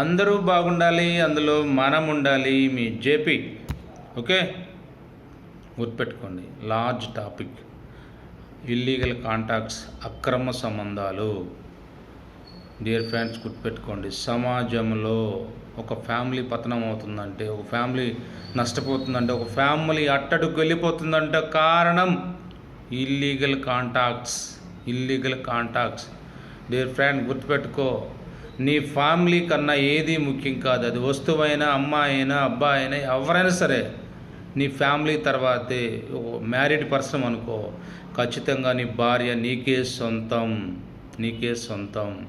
అందరూ బాగుండాలి అందులో మనం ఉండాలి మీ జేపీ. ఓకే? గుర్తుపెట్టుకోండి లార్జ్ టాపిక్. ఇల్లీగల్ కాంటాక్ట్స్ అక్రమ సంబంధాలు. డియర్ ఫ్రెండ్స్ గుర్తుపెట్టుకోండి సమాజంలో ఒక ఫ్యామిలీ పతనం అవుతుందంటే ఒక ఫ్యామిలీ నష్టపోతుందంటే ఒక ఫ్యామిలీ అట్టడుకు వెళ్ళిపోతుందంటే కారణం illegal contacts illegal contacts. Dear friend గుర్తుపెట్టుకో నీ ఫ్యామిలీ కన్నా ఏది ముఖ్యం కాదు. అది వస్తువైనా అమ్మాయి అయినా అబ్బాయి అయినా ఎవరైనా సరే నీ ఫ్యామిలీ తర్వాతే మ్యారీడ్ పర్సన్ అనుకో. ఖచ్చితంగా నీ భార్య నీకే సొంతం. నీకే సొంతం.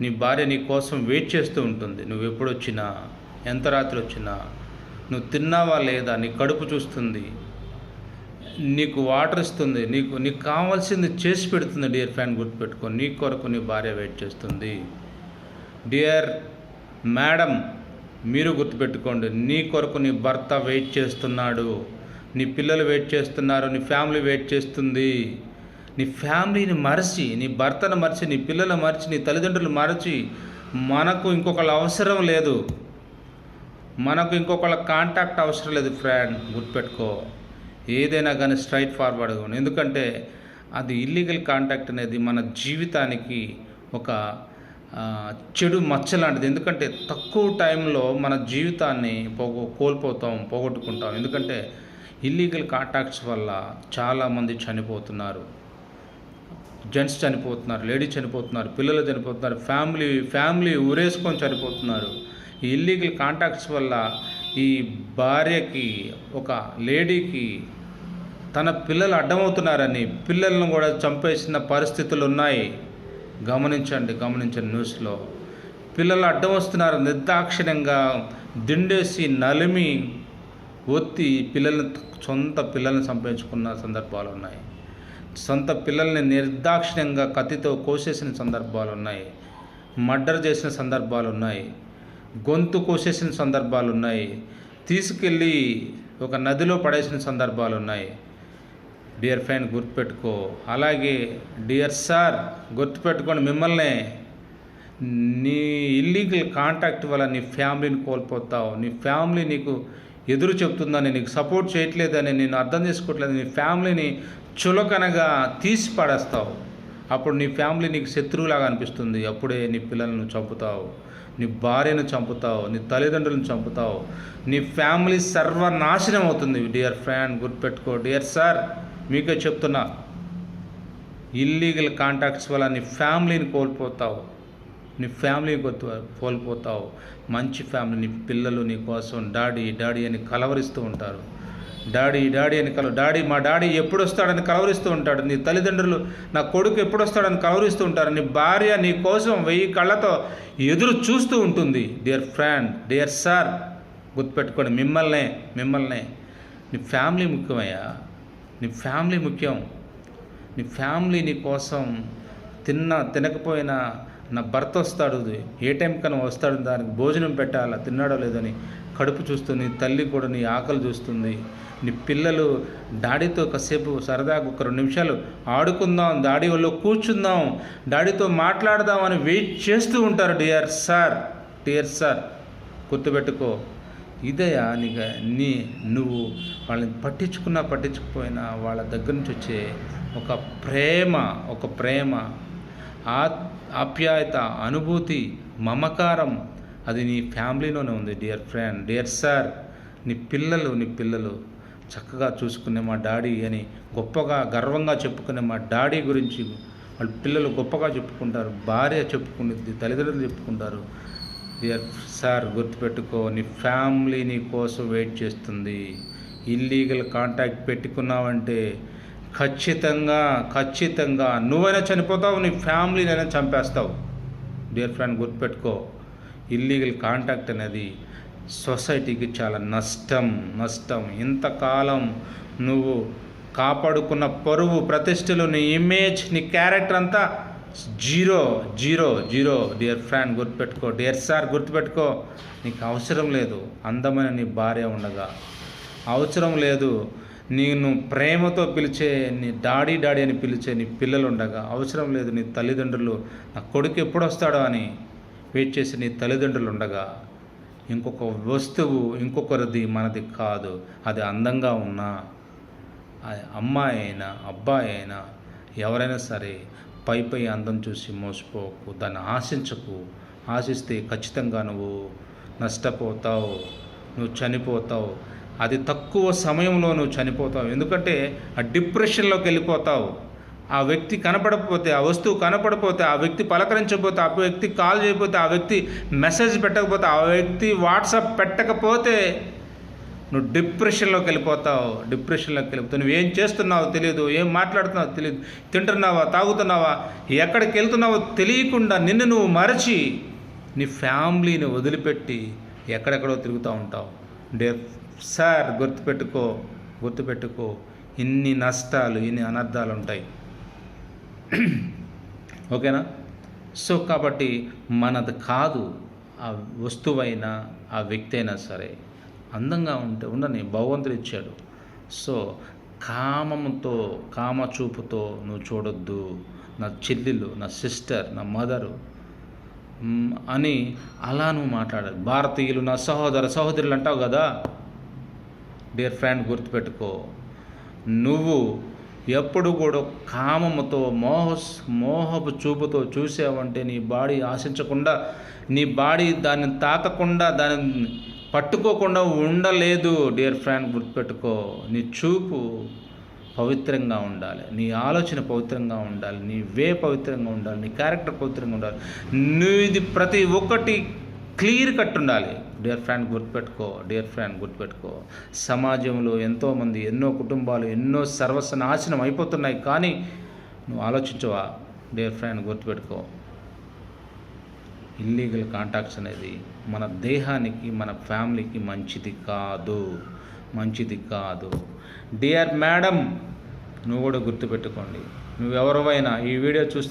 నీ భార్య నీ కోసం వెయిట్ చేస్తూ ఉంటుంది. నువ్వు ఎప్పుడు వచ్చినా ఎంత రాత్రి వచ్చినా నువ్వు తిన్నావా లేదా నీ కడుపు చూస్తుంది. నీకు వాటర్ ఇస్తుంది. నీకు నీకు కావాల్సింది చేసి పెడుతుంది డియర్ ఫ్రెండ్ గుర్తుపెట్టుకో. నీ కొరకు నీ భార్య వెయిట్ చేస్తుంది. డియర్ మేడం మీరు గుర్తుపెట్టుకోండి నీ కొరకు నీ భర్త వెయిట్ చేస్తున్నాడు. నీ పిల్లలు వెయిట్ చేస్తున్నారు నీ ఫ్యామిలీ వెయిట్ చేస్తుంది. నీ ఫ్యామిలీని మరచి నీ భర్తను మరచి నీ పిల్లలు మరచి నీ తల్లిదండ్రులు మరచి మనకు ఇంకొకళ్ళ అవసరం లేదు. మనకు ఇంకొకళ్ళ కాంటాక్ట్ అవసరం లేదు ఫ్రెండ్ గుర్తుపెట్టుకో. ఏదైనా కానీ స్ట్రైట్ ఫార్వర్డ్ ఎందుకంటే అది ఇల్లీగల్ కాంటాక్ట్ అనేది మన జీవితానికి ఒక చెడు మచ్చ లాంటిది ఎందుకంటే తక్కువ టైంలో మన జీవితాన్ని పోగొ కోల్పోతాం పోగొట్టుకుంటాం. ఎందుకంటే ఇల్లీగల్ కాంటాక్ట్స్ వల్ల చాలామంది చనిపోతున్నారు. జెంట్స్ చనిపోతున్నారు లేడీస్ చనిపోతున్నారు పిల్లలు చనిపోతున్నారు ఫ్యామిలీ ఫ్యామిలీ ఊరేసుకొని చనిపోతున్నారు. ఈ ఇల్లీగల్ కాంటాక్ట్స్ వల్ల ఈ భార్యకి ఒక లేడీకి తన పిల్లలు అడ్డమవుతున్నారని పిల్లలను కూడా చంపేసిన పరిస్థితులు ఉన్నాయి గమనించండి గమనించండి న్యూస్లో. పిల్లలు అడ్డం వస్తున్నారు నిర్దాక్షిణ్యంగా దిండేసి నలిమి ఒత్తి పిల్లల్ని సొంత పిల్లల్ని సంపాదించుకున్న సందర్భాలు ఉన్నాయి. సొంత పిల్లల్ని నిర్దాక్షిణ్యంగా కత్తితో కోసేసిన సందర్భాలు ఉన్నాయి. మర్డర్ చేసిన సందర్భాలు ఉన్నాయి. గొంతు కోసేసిన సందర్భాలు ఉన్నాయి. తీసుకెళ్ళి ఒక నదిలో పడేసిన సందర్భాలు ఉన్నాయి. డియర్ ఫ్రెండ్ గుర్తుపెట్టుకో. అలాగే డియర్ సార్ గుర్తుపెట్టుకోండి మిమ్మల్ని నీ ఇల్లీగల్ కాంటాక్ట్ వల్ల నీ ఫ్యామిలీని కోల్పోతావు. నీ ఫ్యామిలీ నీకు ఎదురు చెప్తుందని నీకు సపోర్ట్ చేయట్లేదని నేను అర్థం చేసుకోవట్లేదు. నీ ఫ్యామిలీని చులకనగా తీసి పడేస్తావు. అప్పుడు నీ ఫ్యామిలీ నీకు శత్రువులాగా అనిపిస్తుంది. అప్పుడే నీ పిల్లలను చంపుతావు. నీ భార్యను చంపుతావు. నీ తల్లిదండ్రులను చంపుతావు. నీ ఫ్యామిలీ సర్వనాశనం అవుతుంది డియర్ ఫ్రెండ్ గుర్తుపెట్టుకో. డియర్ సార్ మీకే చెప్తున్నా ఇల్లీగల్ కాంటాక్ట్స్ వల్ల నీ ఫ్యామిలీని కోల్పోతావు. నీ ఫ్యామిలీని కొత్త కోల్పోతావు. మంచి ఫ్యామిలీ నీ పిల్లలు నీ కోసం డాడీ డాడీ అని కలవరిస్తూ ఉంటారు. డాడీ డాడీ అని కలవ డాడీ మా డాడీ ఎప్పుడు వస్తాడని కలవరిస్తూ ఉంటాడు. నీ తల్లిదండ్రులు నా కొడుకు ఎప్పుడు వస్తాడని కలవరిస్తూ ఉంటారు. నీ భార్య నీ కోసం వెయ్యి కళ్ళతో ఎదురు చూస్తూ ఉంటుంది. డియర్ ఫ్రెండ్ డియర్ సార్ గుర్తుపెట్టుకోండి మిమ్మల్నే మిమ్మల్నే. నీ ఫ్యామిలీ ముఖ్యమయ్యా. నీ ఫ్యామిలీ ముఖ్యం. నీ ఫ్యామిలీ నీ కోసం తిన్న తినకపోయినా నా భర్త వస్తాడు. ఏ టైం కన్నా వస్తాడు. దానికి భోజనం పెట్టాలా? తిన్నాడో లేదని కడుపు చూస్తుంది తల్లి కూడా నీ ఆకలి చూస్తుంది. నీ పిల్లలు డాడీతో కాసేపు సరదాగా ఒక రెండు నిమిషాలు ఆడుకుందాం డాడీ వాళ్ళు కూర్చుందాం డాడీతో మాట్లాడదాం అని వెయిట్ చేస్తూ ఉంటారు. డియర్ సార్ డియర్ సార్ గుర్తుపెట్టుకో. ఇదయా నీకు నీ నువ్వు వాళ్ళని పట్టించుకున్నా పట్టించుకుపోయినా వాళ్ళ దగ్గర నుంచి వచ్చే ఒక ప్రేమ ఒక ప్రేమ ఆ ఆప్యాయత అనుభూతి మమకారం అది నీ ఫ్యామిలీలోనే ఉంది డియర్ ఫ్రెండ్ డియర్ సార్ నీ పిల్లలు నీ పిల్లలు. చక్కగా చూసుకునే మా డాడీ అని గొప్పగా గర్వంగా చెప్పుకునే మా డాడీ గురించి వాళ్ళ పిల్లలు గొప్పగా చెప్పుకుంటారు భార్య చెప్పుకునేది తల్లిదండ్రులు చెప్పుకుంటారు. డియర్ సార్ గుర్తుపెట్టుకో నీ ఫ్యామిలీ నీ కోసం వెయిట్ చేస్తుంది. ఇల్లీగల్ కాంటాక్ట్ పెట్టుకున్నావంటే ఖచ్చితంగా ఖచ్చితంగా నువ్వైనా చనిపోతావు నీ ఫ్యామిలీనైనా చంపేస్తావు. డియర్ ఫ్రెండ్ గుర్తుపెట్టుకో ఇల్లీగల్ కాంటాక్ట్ అనేది సొసైటీకి చాలా నష్టం నష్టం. ఇంతకాలం నువ్వు కాపాడుకున్న పరువు ప్రతిష్టలు నీ ఇమేజ్ నీ క్యారెక్టర్ అంతా zero zero zero. Dear friend గుర్తుపెట్టుకో. డియర్ సార్ గుర్తుపెట్టుకో. నీకు అవసరం లేదు. అందమైన నీ భార్య ఉండగా. అవసరం లేదు. నేను ప్రేమతో పిలిచే నీ డాడీ డాడీ అని పిలిచే నీ పిల్లలు ఉండగా. అవసరం లేదు నీ తల్లిదండ్రులు. నా కొడుకు ఎప్పుడు వస్తాడో అని వెయిట్ చేసి నీ తల్లిదండ్రులు ఉండగా. ఇంకొక వస్తువు ఇంకొకరిది మనది కాదు. అది అందంగా ఉన్నా. అమ్మాయి అయినా అబ్బాయి అయినా ఎవరైనా సరే పై పై అందం చూసి మోసపోకు దాన్ని ఆశించకు. ఆశిస్తే ఖచ్చితంగా నువ్వు నష్టపోతావు నువ్వు చనిపోతావు. అది తక్కువ సమయంలో నువ్వు చనిపోతావు. ఎందుకంటే ఆ డిప్రెషన్లోకి వెళ్ళిపోతావు. ఆ వ్యక్తి కనపడకపోతే ఆ వస్తువు కనపడపోతే ఆ వ్యక్తి పలకరించకపోతే ఆ వ్యక్తి కాల్ చేయకపోతే ఆ వ్యక్తి మెసేజ్ పెట్టకపోతే ఆ వ్యక్తి వాట్సాప్ పెట్టకపోతే నువ్వు డిప్రెషన్లోకి వెళ్ళిపోతావు డిప్రెషన్లోకి వెళ్ళిపోతావు నువ్వు ఏం చేస్తున్నావో తెలియదు ఏం మాట్లాడుతున్నావో తెలియదు తింటున్నావా తాగుతున్నావా ఎక్కడికి వెళ్తున్నావో తెలియకుండా నిన్ను నువ్వు మరచి నీ ఫ్యామిలీని వదిలిపెట్టి ఎక్కడెక్కడో తిరుగుతూ ఉంటావు. డే సార్ గుర్తుపెట్టుకో గుర్తుపెట్టుకో ఇన్ని నష్టాలు ఇన్ని అనర్థాలు ఉంటాయి. ఓకేనా? సో కాబట్టి మనది కాదు ఆ వస్తువైనా ఆ వ్యక్తి అయినా సరే. అందంగా ఉంటే ఉండని భగవంతుడు ఇచ్చాడు. సో కామముతో కామ చూపుతో నువ్వు చూడొద్దు. నా చెల్లెలు నా సిస్టర్ నా మదరు. అని అలా నువ్వు మాట్లాడాలి. భారతీయులు నా సహోదర సహోదరులు అంటావు కదా? డియర్ ఫ్రెండ్ గుర్తుపెట్టుకో. నువ్వు ఎప్పుడు కూడా కామముతో మోహ మోహపు చూపుతో చూసావంటే నీ బాడీ ఆశించకుండా నీ బాడీ దాన్ని తాకకుండా దాన్ని పట్టుకోకుండా ఉండలేదు డియర్ ఫ్రెండ్ గుర్తుపెట్టుకో. నీ చూపు పవిత్రంగా ఉండాలి. నీ ఆలోచన పవిత్రంగా ఉండాలి. నీ వే పవిత్రంగా ఉండాలి. నీ క్యారెక్టర్ పవిత్రంగా ఉండాలి. నీది ప్రతి ఒక్కటి క్లియర్ కట్ ఉండాలి. డియర్ ఫ్రెండ్ గుర్తుపెట్టుకో. డియర్ ఫ్రెండ్ గుర్తుపెట్టుకో. సమాజంలో ఎంతోమంది ఎన్నో కుటుంబాలు ఎన్నో సర్వసనాశనం అయిపోతున్నాయి. కానీ నువ్వు ఆలోచించవా? డియర్ ఫ్రెండ్ గుర్తుపెట్టుకో. ఇల్లీగల్ కాంటాక్ట్స్ అనేది మన దేహానికి మన ఫ్యామిలీకి మంచిది కాదు. మంచిది కాదు. డియర్ మేడం నువ్వు కూడా గుర్తుపెట్టుకోండి. నువ్వెవరివైనా ఈ వీడియో చూస్తే